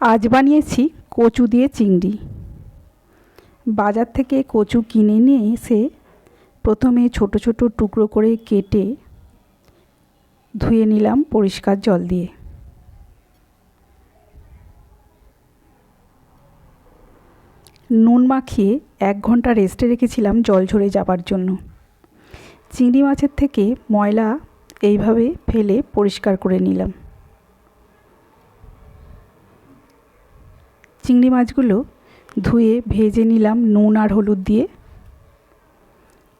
আজ বানিয়েছি কচু দিয়ে চিংড়ি। বাজার থেকে কচু কিনে নিয়ে এসে প্রথমে ছোট ছোট টুকরো করে কেটে ধুয়ে নিলাম পরিষ্কার জল দিয়ে। নুন মাখিয়ে এক ঘণ্টা রেস্টে রেখেছিলাম জল ঝরে যাবার জন্য। চিংড়ি মাছের থেকে ময়লা এইভাবে ফেলে পরিষ্কার করে নিলাম। চিংড়ি মাছগুলো ধুয়ে ভেজে নিলাম নুন আর হলুদ দিয়ে।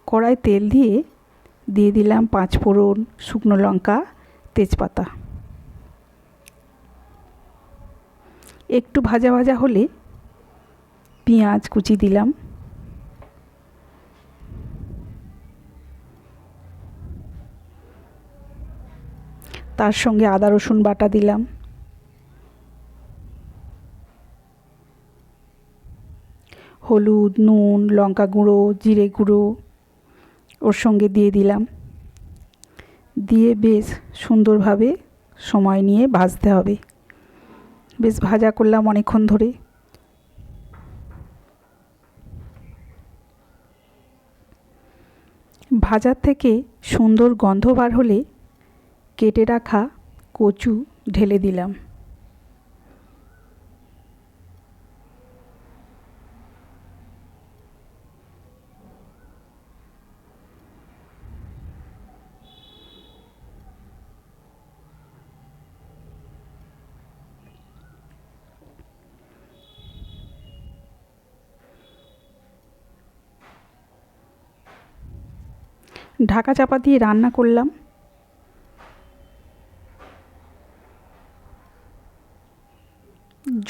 কড়ায় তেল দিয়ে দিয়ে দিলাম পাঁচ ফোড়ন শুকনো লঙ্কা, তেজপাতা। একটু ভাজা ভাজা হলে পেঁয়াজ কুচি দিলাম। তার সঙ্গে আদা রসুন বাটা দিলাম। হলুদ, নুন, লঙ্কা গুঁড়ো, জিরে গুঁড়ো ওর সঙ্গে দিয়ে দিলাম। দিয়ে বেশ সুন্দরভাবে সময় নিয়ে ভাজতে হবে। বেশ ভাজা করলাম অনেকক্ষণ ধরে। ভাজার থেকে সুন্দর গন্ধ বার হলে কেটে রাখা কচু ঢেলে দিলাম। ঢাকা চাপা দিয়ে রান্না করলাম।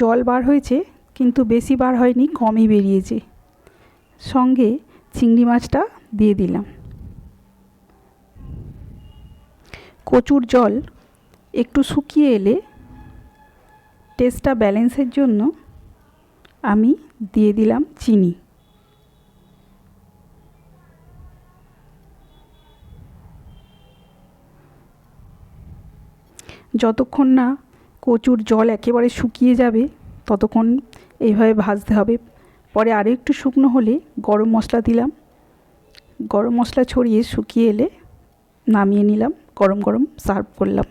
জল বার হয়েছে, কিন্তু বেশি বার হয়নি, কমই বেরিয়েছে। সঙ্গে চিংড়ি মাছটা দিয়ে দিলাম। কচুর জল একটু শুকিয়ে এলে টেস্টটা ব্যালেন্সের জন্য আমি দিয়ে দিলাম চিনি। যতক্ষণ না কচুর জল একেবারে শুকিয়ে যাবে, ততক্ষণ এইভাবে ভাজতে হবে। পরে আরও একটু শুকনো হলে গরম মশলা দিলাম। গরম মশলা ছড়িয়ে শুকিয়ে এলে নামিয়ে নিলাম, গরম গরম সার্ভ করলাম।